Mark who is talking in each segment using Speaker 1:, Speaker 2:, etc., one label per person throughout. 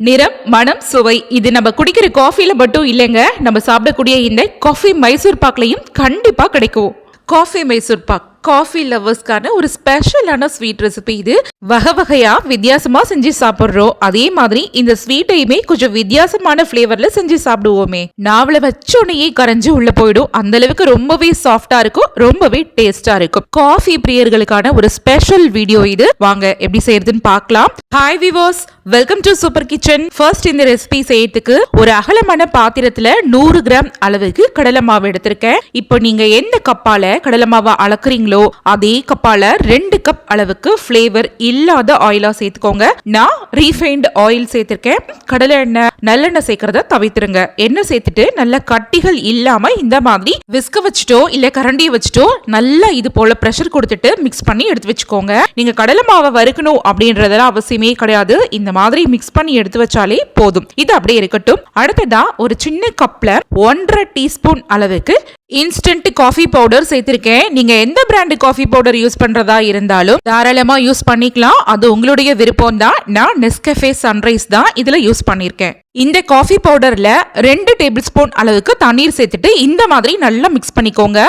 Speaker 1: நிறம் மனம் சுவை. இது நம்ம குடிக்கிற காஃபில மட்டும் இல்லைங்க. நம்ம சாப்பிடக்கூடிய இந்த காஃபி மைசூர் பாக்லையும் கண்டிப்பா கிடைக்கும். காஃபி மைசூர் பாக் காஃபி லவ்வர்ஸ்க்கான ஒரு ஸ்பெஷலான ஸ்வீட் ரெசிபி இது. வகை வகையா வித்தியாசமா செஞ்சு சாப்பிட்றோம் அதே மாதிரி இந்த ஸ்வீட்டையுமே கொஞ்சம் வித்தியாசமான ஃப்ளேவர்ல செஞ்சு சாப்பிடுவோமே. நாவல வச்சோடனேயே கரைஞ்சு உள்ள போயிடும். அந்த அளவுக்கு ரொம்பவே சாஃப்டாக இருக்கும் ரொம்பவே டேஸ்டாக இருக்கும். காஃபி பிரியர்களுக்கான ஒரு ஸ்பெஷல் வீடியோ இது. வாங்க எப்படி செய்யறதுன்னு பார்க்கலாம். Hi விவோஸ் welcome to Super Kitchen first இந்த ரெசிபி செய்யறதுக்கு ஒரு அகலமான பாத்திரத்துல நூறு கிராம் அளவுக்கு கடலை மாவு எடுத்திருக்கேன். இப்போ நீங்க எந்த கப்பால கடலை மாவை அளக்குறீங்களோ அதே கப்பால ரெண்டு கப் அளவுக்கு ஃப்ளேவர் இல்லாத ஆயிலா சேர்த்துக்கோங்க. நான் ரீஃபைண்ட் ஆயில் சேர்த்திருக்கேன். கடலை எண்ணெய் நல்லெண்ணெய் சேர்க்கறத தவிர்த்துருங்க. எண்ணெய் சேர்த்துட்டு நல்ல கட்டிகள் இல்லாம இந்த மாதிரி விஸ்க வச்சுட்டோ இல்ல கரண்டியை வச்சுட்டோ நல்லா இது போல ப்ரெஷர் கொடுத்துட்டு மிக்ஸ் பண்ணி எடுத்து வச்சுக்கோங்க. நீங்க கடலை மாவை வறுக்கணும் அப்படின்றதெல்லாம் அவசியமே கிடையாது. இந்த மாதிரி மிக்ஸ் பண்ணி எடுத்து வச்சாலே போதும். இது அப்படியே இருக்கட்டும். அடுத்ததா ஒரு சின்ன கப்ல ஒன்றரை டீஸ்பூன் அளவுக்கு இன்ஸ்டன்ட் காஃபி பவுடர் சேர்த்திருக்கேன். நீங்க எந்த பிராண்டு காஃபி பவுடர் யூஸ் பண்றதா இருந்தாலும் தாராளமா யூஸ் பண்ணிக்கலாம். அது உங்களுடைய விருப்பம் தான் நான் நெஸ்கஃபே சன்ரைஸ் தான் இதுல யூஸ் பண்ணிருக்கேன். இந்த காஃபி பவுடர்ல ரெண்டு டேபிள் ஸ்பூன் அளவுக்கு தண்ணீர் சேர்த்துட்டு இந்த மாதிரி நல்லா மிக்ஸ் பண்ணிக்கோங்க.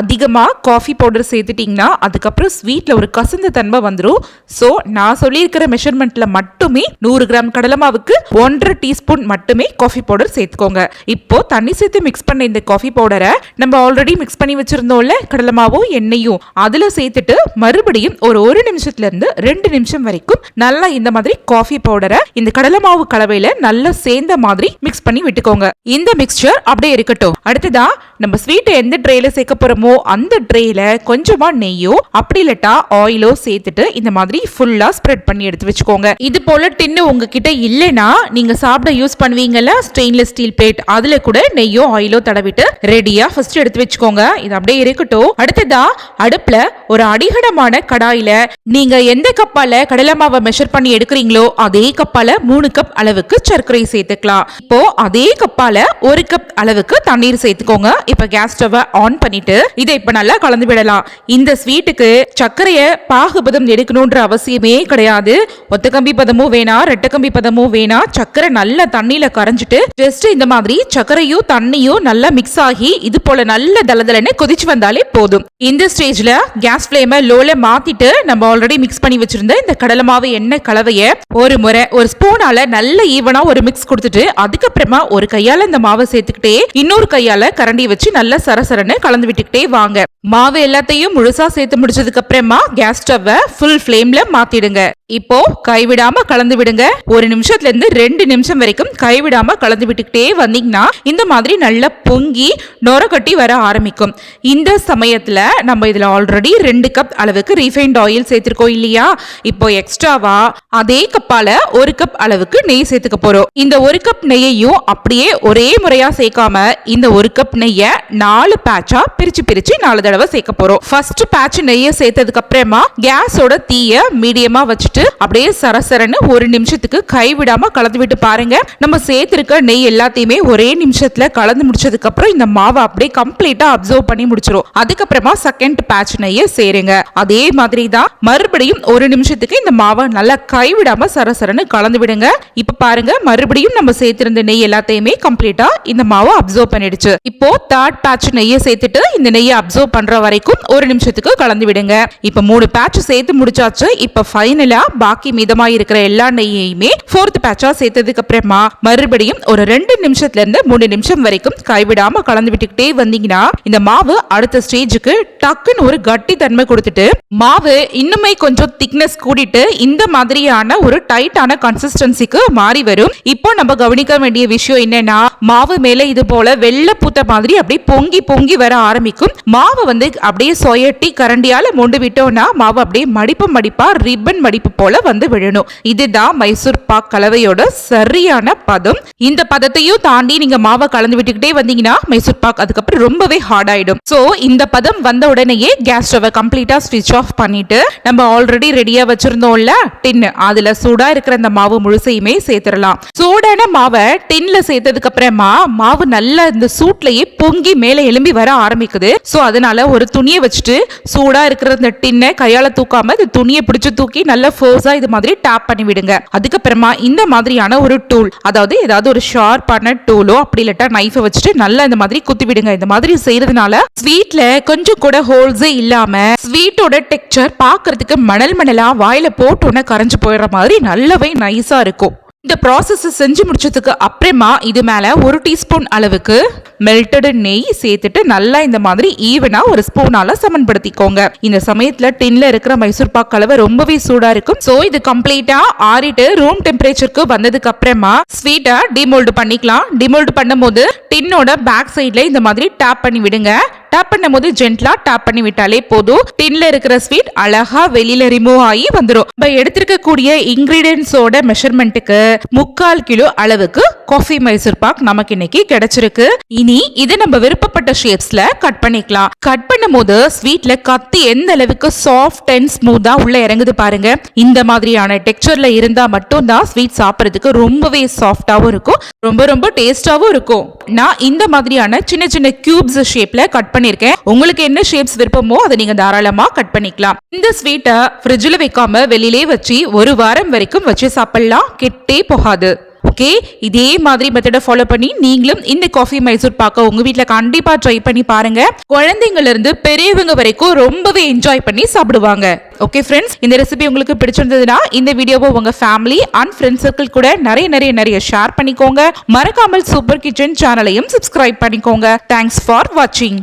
Speaker 1: அதிகமாக காஃபி பவுடர் சேர்த்துட்டிங்கன்னா அதுக்கப்புறம் ஸ்வீட்டில் ஒரு கசந்த தன்மை வந்துடும் ஸோ நான் சொல்லியிருக்கிற மெஷர்மெண்ட்டில் மட்டுமே நூறு கிராம் கடலை மாவுக்கு ஒன்றரை டீஸ்பூன் மட்டுமே காஃபி பவுடர் சேர்த்துக்கோங்க. இப்போ தண்ணி சேர்த்து மிக்ஸ் பண்ண இந்த காஃபி பவுடரை நம்ம ஆல்ரெடி மிக்ஸ் பண்ணி வச்சுருந்தோம்ல கடலை மாவும் எண்ணெயும். அதில் சேர்த்துட்டு மறுபடியும் ஒரு ஒரு நிமிஷத்துலேருந்து ரெண்டு நிமிஷம் வரைக்கும் நல்லா இந்த மாதிரி காஃபி பவுடரை இந்த கடலை மாவு கலவையில் நல்லா சேர்ந்த மாதிரி மிக்ஸ் பண்ணி விட்டுக்கோங்க. இந்த மிக்சர் அப்படியே இருக்கட்டும். அடுத்ததா நம்ம ஸ்வீட்டை எந்த ட்ரேல சேர்க்க போறோமோ அந்த ட்ரேல கொஞ்சமா நெய்யோ அப்படி இல்லட்டா ஆயிலோ சேர்த்துட்டு இந்த மாதிரி ஃபுல்லா ஸ்ப்ரெட் பண்ணி எடுத்து வச்சுக்கோங்க. இது போல டின்னு உங்ககிட்ட இல்லைன்னா நீங்க சாப்பிட யூஸ் பண்ணுவீங்கல்ல ஸ்டெயின்லெஸ் ஸ்டீல் பிளேட் அதுல கூட நெய்யோ ஆயிலோ தடவிட்டு ரெடியா ஃபர்ஸ்ட் எடுத்து வச்சுக்கோங்க. இது அப்படியே இருக்கட்டும். அடுத்ததா அடுப்புல ஒரு அடிகனமான கடாயில நீங்க எந்த கப்பால கடலை மாவை மெஷர் பண்ணி எடுக்கிறீங்களோ அதே கப்பால மூணு கப் அளவுக்கு சர்க்கரை சேர்த்துக்கலாம். இப்போ அதே கப்பால ஒரு கப் அளவுக்கு தண்ணீர் சேர்த்துக்கோங்க. இப்ப கேஸ் ஸ்டவ்வை ஆன் பண்ணிட்டு இதை இப்ப நல்லா கலந்து விடலாம். இந்த ஸ்வீட்டுக்கு சர்க்கரைய பாகுபதம் எடுக்கணும்ன்ற அவசியமே கிடையாது. ஒத்த கம்பி பதமும் வேணாம் ரெட்ட கம்பி பதமும் வேணாம். சர்க்கரை நல்லா தண்ணியில கரைஞ்சிட்டு ஜஸ்ட் இந்த மாதிரி சர்க்கரையும் தண்ணியும் நல்லா மிக்ஸ் ஆகி இது போல நல்ல தளதலன்னு கொதிச்சு வந்தாலே போதும். இந்த ஸ்டேஜ்ல கேஸ் ஃபிளேம லோல மாத்திட்டு நம்ம ஆல்ரெடி மிக்ஸ் பண்ணி வச்சிருந்த இந்த கடலை மாவு எண்ணெய் கலவைய ஒரு முறை ஒரு ஸ்பூனால நல்ல ஈவனா ஒரு மிக்ஸ் கொடுத்துட்டு அதுக்கப்புறமா ஒரு கையால இந்த மாவை சேர்த்துக்கிட்டு இன்னொரு கையால கரண்டி வச்சு நல்லா சரசரன்னு கலந்து விட்டுக்கிட்டே வாங்க. மாவு எல்லாத்தையும் முழுசா சேர்த்து முடிச்சதுக்கு அப்புறமா கேஸ் ஸ்டவ்வை ஃபுல் ஃப்ளேம்ல மாத்திடுங்க. இப்போ கைவிடாம கலந்து விடுங்க. ஒரு நிமிஷத்துல இருந்து ரெண்டு நிமிஷம் வரைக்கும் கைவிடாம கலந்து விட்டுக்கிட்டே வந்தீங்கன்னா இந்த மாதிரி நல்லா பொங்கி நொர கட்டி வர ஆரம்பிக்கும். இந்த சமயத்துல நம்ம இதுல ஆல்ரெடி ரெண்டு கப் அளவுக்கு ரீஃபைண்ட் ஆயில் சேர்த்திருக்கோம் இல்லையா? இப்போ எக்ஸ்ட்ராவா அதே கப்பால ஒரு கப் அளவுக்கு நெய் சேர்த்துக்க போறோம். இந்த ஒரு கப் நெய்யையும் அப்படியே ஒரே முறையா சேர்க்காம இந்த ஒரு கப் நெய்ய நாலு பேட்சா பிரிச்சு பிரிச்சு நாலு தடவை சேர்க்க போறோம். ஃபர்ஸ்ட் பேட்ச் நெய்யை சேர்த்ததுக்கு அப்புறமா கேஸோட தீய மீடியமா வச்சுட்டு அப்படியே சரசரன்னு ஒரு நிமிஷத்துக்கு கைவிடாம கலந்து விட்டு பாருங்க. நம்ம சேர்த்திருக்க நெய் எல்லாத்தையுமே ஒரே நிமிஷத்துல கலந்து முடிச்சதுக்கு அப்புறம் இந்த மாவை அப்படியே கம்ப்ளீட்டா அப்சர்வ் பண்ணி முடிச்சிரும். அதுக்கப்புறமா செகண்ட் பேட்ச் நெய்யை சேருங்க. அதே மாதிரி தான் மறுபடியும் ஒரு நிமிஷத்துக்கு இந்த மாவை நல்லா கைவிடாம சரசரன்னு கலந்து விடுங்க. இப்ப பாருங்க மறுபடியும் நம்ம சேர்த்திருந்த நெய் எல்லாத்தையுமே கம்ப்ளீட்டா இந்த மாவை அப்சர்வ் பண்ணிடுச்சு. இப்போ தேர்ட் பேட்ச் நெய்யை சேர்த்துட்டு இந்த நெய்யை அப்சர்வ் பண்ற வரைக்கும் ஒரு நிமிஷத்துக்கு கலந்து விடுங்க. இப்ப மூணு பேட்ச் சேர்த்து முடிச்சாச்சு. இப்ப ஃபைனலா பாக்கி மிதமா இருக்கிற எல்லா நெய்யையுமே ஃபோர்த் பேட்சா சேர்த்ததுக்கு அப்புறமா மறுபடியும் ஒரு ரெண்டு நிமிஷத்துல இருந்து மூணு நிமிஷம் வரைக்கும் கைவிடாம கலந்து விட்டுக்கிட்டே வந்தீங்கன்னா இந்த மாவு அடுத்த ஸ்டேஜுக்கு டக்குன்னு ஒரு கட்டி தன்மை கொடுத்துட்டு மாவு இன்னுமே கொஞ்சம் திக்னஸ் கூடிட்டு இந்த மாதிரியான ஒரு டைட்டான கன்சிஸ்டன்சிக்கு மாறி வரும். இப்போ நம்ம கவனிக்க வேண்டிய விஷயம் என்னன்னா மாவு மேல இது போல வெள்ளை பூத்த மாதிரி அப்படியே பொங்கி பொங்கி வர ஆரம்பிக்கும். மாவு வந்து அப்படியே சொயட்டி கரண்டியால மூண்டு விட்டோம்னா மாவு அப்படியே மடிப்பு மடிப்பா ரிப்பன் மடிப்பு போல வந்து விழணும். இதுதான் மைசூர் பாக் கலவையோட சரியான பதம். இந்த பதத்தையும் தாண்டி நீங்க மாவை கலந்து விட்டுக்கிட்டே வந்தீங்கன்னா மைசூர் பாக் அதுக்கப்புறம் ரொம்பவே ஹார்ட் ஆயிடும். சோ இந்த பதம் வந்த உடனேயே கேஸ் ஸ்டவை கம்ப்ளீட்டா ஸ்விட்ச் ஆஃப் பண்ணிட்டு நம்ம ஆல்ரெடி ரெடியா வச்சிருந்தோம்ல டின்னு அதுல சூடா இருக்கிற அந்த மாவு முழுசையுமே சேர்த்துடலாம். சூடான மாவை டின்ல சேர்த்ததுக்கு அப்புறமா மாவு நல்லா இந்த சூட்லயே பொங்கி மேல எலும்பி வர ஆரம்பிக்குது. சோ அதனால ஒரு துணியை வச்சுட்டு சூடாக இருக்கிற அந்த டின்னை கையால் தூக்காமல் இந்த துணியை பிடிச்சி தூக்கி நல்லா ஃபோர்ஸாக இது மாதிரி டேப் பண்ணி விடுங்க. அதுக்கப்புறமா இந்த மாதிரியான ஒரு டூல் அதாவது ஏதாவது ஒரு ஷார்ப்பான டூலோ அப்படி இல்லாட்டா நைஃபை வச்சுட்டு நல்லா இந்த மாதிரி குத்தி விடுங்க. இந்த மாதிரி செய்யறதுனால ஸ்வீட்ல கொஞ்சம் கூட ஹோல்ஸே இல்லாம ஸ்வீட்டோட டெக்ஸ்சர் பார்க்கறதுக்கு மணல் மணலா வாயில போட்டோன்னே கரைஞ்சு போயிடுற மாதிரி நல்லாவே நைஸா இருக்கும். இந்த ப்ராசஸை செஞ்சு முடிச்சதுக்கு அப்புறமா இது மேலே ஒரு டீஸ்பூன் அளவுக்கு மெல்டடு நெய் சேர்த்துட்டு நல்லா இந்த மாதிரி ஈவனா ஒரு ஸ்பூனால சமன்படுத்திக்கோங்க. இந்த சமயத்துல டின்ல இருக்கிற மைசூர் பாக் கலவை ரொம்பவே சூடா இருக்கும். சோ இது கம்ப்ளீட்டா ஆறிட்டு ரூம் டெம்பரேச்சருக்கு வந்ததுக்கு அப்புறமா ஸ்வீட்டை டிமோல்டு பண்ணிக்கலாம். டிமோல்டு பண்ணும்போது டின்னோட பேக் சைட்ல இந்த மாதிரி டேப் பண்ணி விடுங்க டேப் பண்ணும்போது ஜென்ட்லா டேப் பண்ணி விட்டாலே போதும். டின்ல இருக்கிற ஸ்வீட் அழகா வெளியில ரிமூவ் ஆகி வந்துடும் இப்போ எடுத்திருக்கக்கூடிய இன்கிரீடியன்ஸோட மெஷர்மெண்ட்டுக்கு முக்கால் கிலோ அளவுக்கு காஃபி மைசூர் பாக் நமக்கு இன்னைக்கு கிடைச்சிருக்கு. இனி இதை நம்ம விருப்பப்பட்ட ஷேப்ஸ்ல கட் பண்ணிக்கலாம். கட் பண்ணும் போது ஸ்வீட்ல கத்தி எந்த அளவுக்கு சாஃப்ட் அண்ட் ஸ்மூத்தா உள்ள இறங்குது பாருங்க. இந்த மாதிரியான டெக்ஸ்சர்ல இருந்தா மட்டும் தான் ஸ்வீட் சாப்பிட்றதுக்கு ரொம்பவே சாஃப்டாவும் இருக்கும். ரொம்ப ரொம்ப டேஸ்டாவும் இருக்கும். நான் இந்த மாதிரியான சின்ன சின்ன கியூப்ஸ் ஷேப்ல கட் பண்ணி பண்ணிருக்கேன் உங்களுக்கு என்ன ஷேப்ஸ் விருப்பமோ அதை நீங்க தாராளமா கட் பண்ணிக்கலாம். இந்த ஸ்வீட்டை ஃப்ரிட்ஜில் வைக்காம வெளியிலே வச்சு ஒரு வாரம் வரைக்கும் வச்சு சாப்பிடலாம். கெட்டே போகாது. ஓகே இதே மாதிரி மெத்தடை ஃபாலோ பண்ணி நீங்களும் இந்த காஃபி மைசூர் பாக்க உங்க வீட்டில் கண்டிப்பா ட்ரை பண்ணி பாருங்க. குழந்தைங்கள்ல இருந்து பெரியவங்க வரைக்கும் ரொம்பவே என்ஜாய் பண்ணி சாப்பிடுவாங்க. ஓகே ஃப்ரெண்ட்ஸ் இந்த ரெசிபி உங்களுக்கு பிடிச்சிருந்ததுன்னா இந்த வீடியோவை உங்க ஃபேமிலி அண்ட் ஃப்ரெண்ட்ஸ் சர்க்கிள் கூட நிறைய நிறைய நிறைய ஷேர் பண்ணிக்கோங்க. மறக்காமல் சூப்பர் கிச்சன் சேனலையும் சப்ஸ்கிரைப் பண்ணிக்கோங்க. தேங்க்ஸ் ஃபார் வாட்சிங்